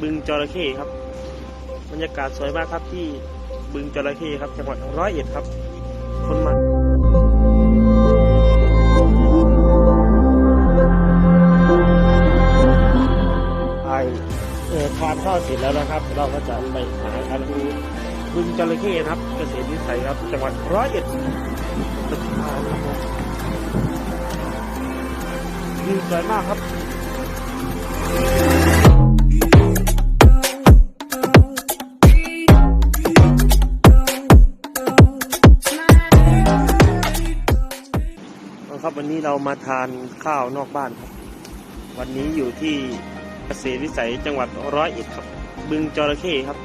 บึงจระเข้ครับ บรรยากาศสวยมากครับที่บึงจระเข้ครับจังหวัดร้อยเอ็ดครับ คนมาไปเอ่อทานข้าวเสร็จแล้วนะครับ เราก็จะไปหากันดูบึงจระเข้ครับ เกษตรวิสัยครับ จังหวัดร้อยเอ็ดวิวสวยมากครับ ครับวันนี้เรามาทานข้าวนอกบ้านครับ วันนี้อยู่ที่เกษตรวิสัยจังหวัดร้อยเอ็ดครับ บึงจระเข้ครับ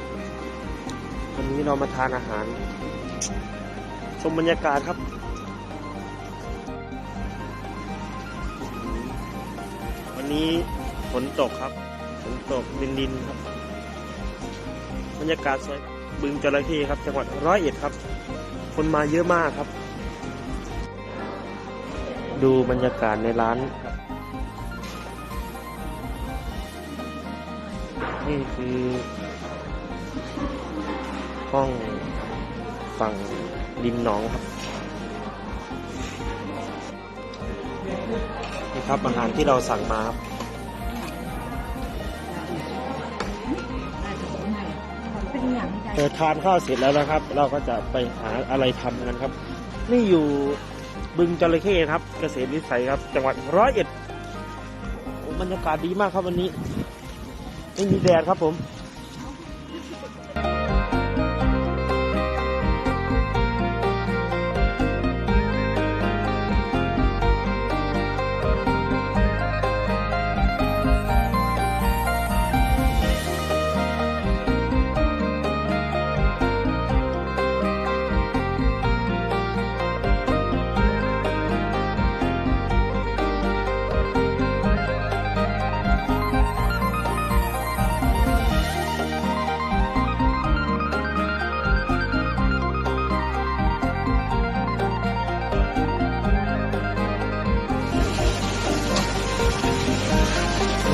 วันนี้เรามาทานอาหาร ชมบรรยากาศครับวันนี้ฝนตกครับฝนตกดินดินครับ บรรยากาศสวยบึงจระเข้ครับ จังหวัดร้อยเอ็ดครับ คนมาเยอะมากครับ ดูบรรยากาศในร้าน นี่คือ ห้องฝั่งริมหนองครับ นี่ครับอาหารที่เราสั่งมาครับเป็นอย่างไรเออทานข้าวเสร็จแล้วนะครับ เราก็จะไปหาอะไรทำกันครับ นี่อยู่ บึงจระเข้ครับ เกษตรวิสัยครับ จังหวัดร้อยเอ็ดโอ้บรรยากาศดีมากครับวันนี้ ไม่มีแดดครับผม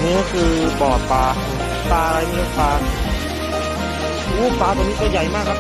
นี่ก็คือบ่อปลาปลาอะไรเนี่ยปลาอู้ปลาตัวนี้ตัวใหญ่มากครับ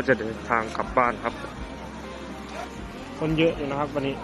ก็จะเดินทางกลับบ้านครับ คนเยอะอยู่นะครับวันนี้